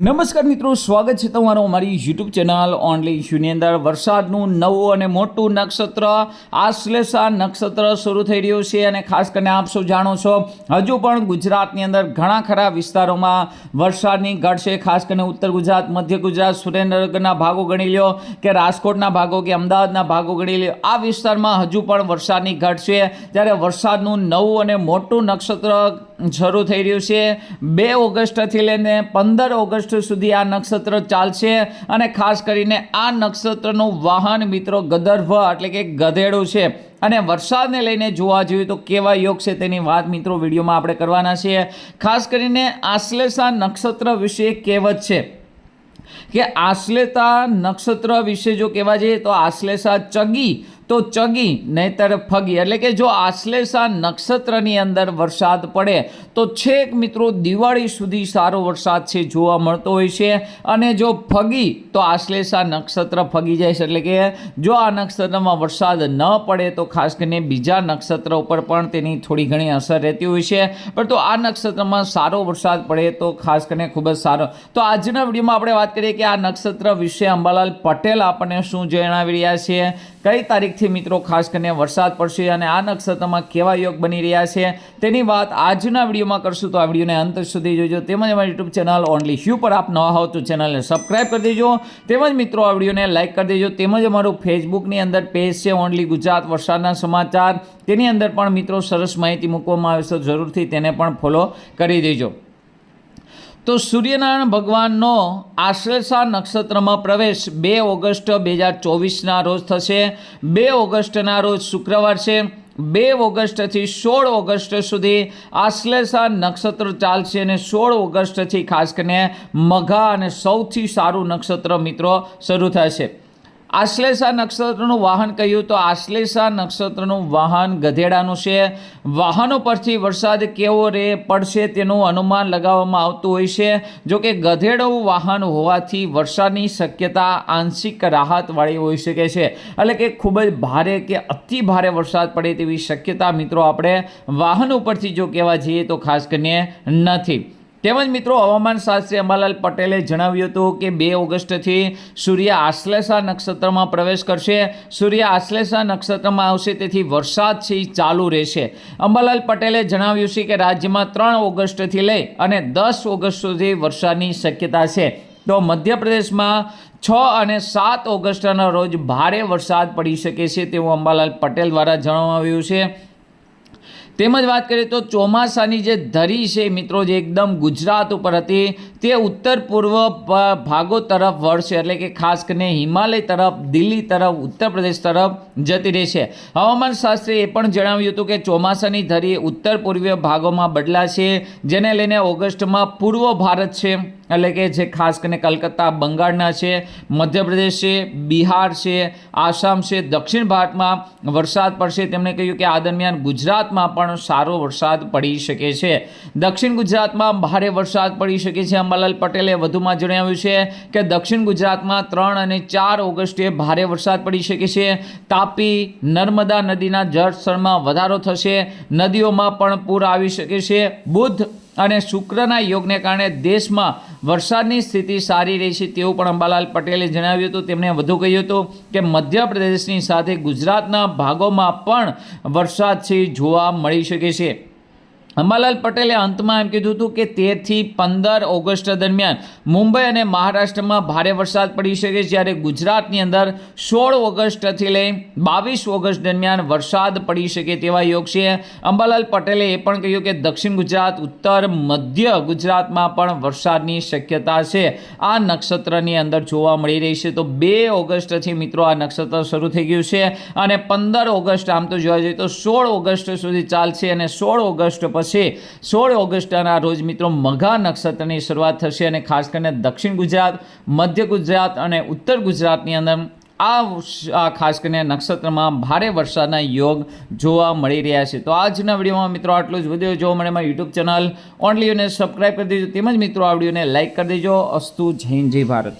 નમસ્કાર મિત્રો, સ્વાગત છે તમારું અમારી યુટ્યુબ ચેનલ ઓનલી ઇશ્યુની અંદર. વરસાદનું નવું અને મોટું નક્ષત્ર, આશ્લેષા નક્ષત્ર શરૂ થઈ રહ્યું છે અને ખાસ કરીને આપ સૌ જાણો છો, હજુ પણ ગુજરાતની અંદર ઘણા ખરા વિસ્તારોમાં વરસાદની ઘટ છે. ખાસ કરીને ઉત્તર ગુજરાત, મધ્ય ગુજરાત, સુરેન્દ્રનગરના ભાગો ગણી લ્યો કે રાજકોટના ભાગો કે અમદાવાદના ભાગો ગણી લ્યો, આ વિસ્તારમાં હજુ પણ વરસાદની ઘટ છે. ત્યારે વરસાદનું નવું અને મોટું નક્ષત્ર શરૂ થઈ રહ્યું છે. બે ઓગસ્ટથી લઈને પંદર ઓગસ્ટ સુધી આ નક્ષત્ર ચાલશે અને ખાસ કરીને આ નક્ષત્રનું વાહન મિત્રો ગદર્ભ એટલે કે ગધેડું છે. અને વરસાદને લઈને જોવા જોઈએ તો કેવા યોગ છે તેની વાત મિત્રો વિડીયોમાં આપણે કરવાના છીએ. ખાસ કરીને આશ્લેષા નક્ષત્ર વિશે કહેવત છે કે આશ્લેષા નક્ષત્ર વિશે જો કહેવા જઈએ તો આશ્લેષા ચગી તો ચગી, નહીતર ફગી. એટલે કે જો આશ્લેષા નક્ષત્રની અંદર વરસાદ પડે, તો છેક મિત્રો દિવાળી સુધી સારો વરસાદ છે, જોવા મળતો હોય છે. અને જો ફગી, તો આશ્લેષા નક્ષત્ર ફગી જાય છે. એટલે કે જો આ નક્ષત્રમાં વરસાદ ન પડે, તો ખાસ કરીને બીજા નક્ષત્ર ઉપર પણ તેની થોડી ઘણી અસર રહેતી હોય છે. પણ તો આ નક્ષત્રમાં સારો વરસાદ પડે, તો ખાસ કરીને ખૂબ જ સારો. તો આજના વિડીયોમાં આપણે વાત કરીએ કે આ નક્ષત્ર વિશે અંબાલાલ પટેલ આપણને શું જણાવી રહ્યા છે. કઈ તારીખથી મિત્રો ખાસ કરીને વરસાદ પડશે અને આ નક્ષત્રમાં કેવા યોગ બની રહ્યા છે તેની વાત આજના વિડીયોમાં કરશું. તો આ વિડીયોને અંત સુધી જોજો. તેમજ અમારી યુટ્યુબ ચેનલ ઓનલી શ્યુ પર આપ ન હોવ તો ચેનલને સબસ્ક્રાઇબ કરી દેજો. તેમજ મિત્રો આ વિડીયોને લાઇક કરી દેજો. તેમજ અમારું ફેસબુકની અંદર પેજ છે ઓનલી ગુજરાત વરસાદના સમાચાર. તેની અંદર પણ મિત્રો સરસ માહિતી મૂકવામાં આવે છે. જરૂરથી તેને પણ ફોલો કરી દેજો. તો સૂર્યનારાયણ ભગવાનનો આશ્લેષા નક્ષત્રમાં પ્રવેશ બે ઓગસ્ટ બે હજાર ચોવીસના રોજ થશે. બે ઓગસ્ટના રોજ શુક્રવાર છે. બે ઓગસ્ટથી સોળ ઓગસ્ટ સુધી આશ્લેષા નક્ષત્ર ચાલશે અને સોળ ઓગસ્ટથી ખાસ કરીને મઘા અને સૌથી સારું નક્ષત્ર મિત્રો શરૂ થશે. આશ્લેષા નક્ષત્રનું વાહન કહ્યું તો આશ્લેષા નક્ષત્રનું વાહન ગધેડાનું છે. વાહનો પરથી વરસાદ કેવો રે પડશે તેનું અનુમાન લગાવવામાં આવતું હોય છે. જો કે ગધેડો વાહન હોવાથી વરસાદની શક્યતા આંશિક રાહતવાળી હોઈ શકે છે. એટલે કે ખૂબ જ ભારે કે અતિ ભારે વરસાદ પડે તેવી શક્યતા મિત્રો આપણે વાહન ઉપરથી જો કહેવા જઈએ તો ખાસ કરીને નથી. તેમજ મિત્રો હવામાન શાસ્ત્રી અંબાલાલ પટેલે જણાવ્યું હતું કે બે ઓગસ્ટથી સૂર્ય આશ્લેષા નક્ષત્રમાં પ્રવેશ કરશે. સૂર્ય આશ્લેષા નક્ષત્રમાં આવશે, તેથી વરસાદ છે એ ચાલુ રહેશે. અંબાલાલ પટેલે જણાવ્યું છે કે રાજ્યમાં ત્રણ ઓગસ્ટથી લઈ અને દસ ઓગસ્ટ સુધી વરસાદની શક્યતા છે. તો મધ્યપ્રદેશમાં છ અને સાત ઓગસ્ટના રોજ ભારે વરસાદ પડી શકે છે તેવું અંબાલાલ પટેલ દ્વારા જણાવવામાં આવ્યું છે. તેમજ વાત કરીએ તો ચોમાસાની જે ધરી છે મિત્રો, જે એકદમ ગુજરાત ઉપર હતી, તે ઉત્તર પૂર્વ ભાગો તરફ વળશે. એટલે કે ખાસ કરીને હિમાલય તરફ, દિલ્હી તરફ, ઉત્તર પ્રદેશ તરફ જતી રહેશે. હવામાન શાસ્ત્રીએ એ પણ જણાવ્યું હતું કે ચોમાસાની ધરી ઉત્તર પૂર્વીય ભાગોમાં બદલાશે, જેને લઈને ઓગસ્ટમાં પૂર્વ ભારત છે. એટલે કે જે ખાસ કરીને કલકત્તા, બંગાળના છે, મધ્યપ્રદેશ છે, બિહાર છે, આસામ છે, દક્ષિણ ભારતમાં વરસાદ પડશે. તેમણે કહ્યું કે આ દરમિયાન ગુજરાતમાં પણ સારો વરસાદ પડી શકે છે. દક્ષિણ ગુજરાતમાં ભારે વરસાદ પડી શકે છે. અંબાલાલ પટેલે વધુમાં જણાવ્યું છે કે દક્ષિણ ગુજરાતમાં ત્રણ અને ચાર ઓગસ્ટે ભારે વરસાદ પડી શકે છે. તાપી, નર્મદા નદીના જળસ્તરમાં વધારો થશે. નદીઓમાં પણ પૂર આવી શકે છે. બુધ અને શુક્રના યોગને કારણે દેશમાં વરસાદની સ્થિતિ સારી રહી છે તેવું પણ અંબાલાલ પટેલે જણાવ્યું હતું. તેમણે વધુ કહ્યું હતું કે મધ્યપ્રદેશની સાથે ગુજરાતના ભાગોમાં પણ વરસાદ છે, જોવા મળી શકે છે. અંબાલાલ પટેલે અંતમાં એમ કીધું હતું કે તેરથી પંદર ઓગસ્ટ દરમિયાન મુંબઈ અને મહારાષ્ટ્રમાં ભારે વરસાદ પડી શકે જ્યારે ગુજરાતની અંદર સોળ ઓગસ્ટથી લઈ બાવીસ ઓગસ્ટ દરમિયાન વરસાદ પડી શકે તેવા યોગ છે. અંબાલાલ પટેલે એ પણ કહ્યું કે દક્ષિણ ગુજરાત, ઉત્તર, મધ્ય ગુજરાતમાં પણ વરસાદની શક્યતા છે. આ નક્ષત્રની અંદર જોવા મળી રહી છે. તો બે ઓગસ્ટથી મિત્રો આ નક્ષત્ર શરૂ થઈ ગયું છે અને પંદર ઓગસ્ટ આમ તો જોવા જઈએ તો સોળ ઓગસ્ટ સુધી ચાલશે અને સોળ ઓગસ્ટ પછી સોળ ઓગસ્ટના રોજ મિત્રો મઘા નક્ષત્રની શરૂઆત થશે અને ખાસ કરીને દક્ષિણ ગુજરાત, મધ્ય ગુજરાત અને ઉત્તર ગુજરાતની અંદર આ ખાસ કરીને નક્ષત્રમાં ભારે વરસાદના યોગ જોવા મળી રહ્યા છે. તો આજના વિડીયોમાં મિત્રો આટલું જ. વીડિયો જોવા મળે મારી યુટ્યુબ ચેનલ ઓનલી અને સબસ્ક્રાઈબ કરી દેજો. તેમજ મિત્રો આ વિડીયોને લાઇક કરી દેજો. અસ્તુ જૈન જય ભારત.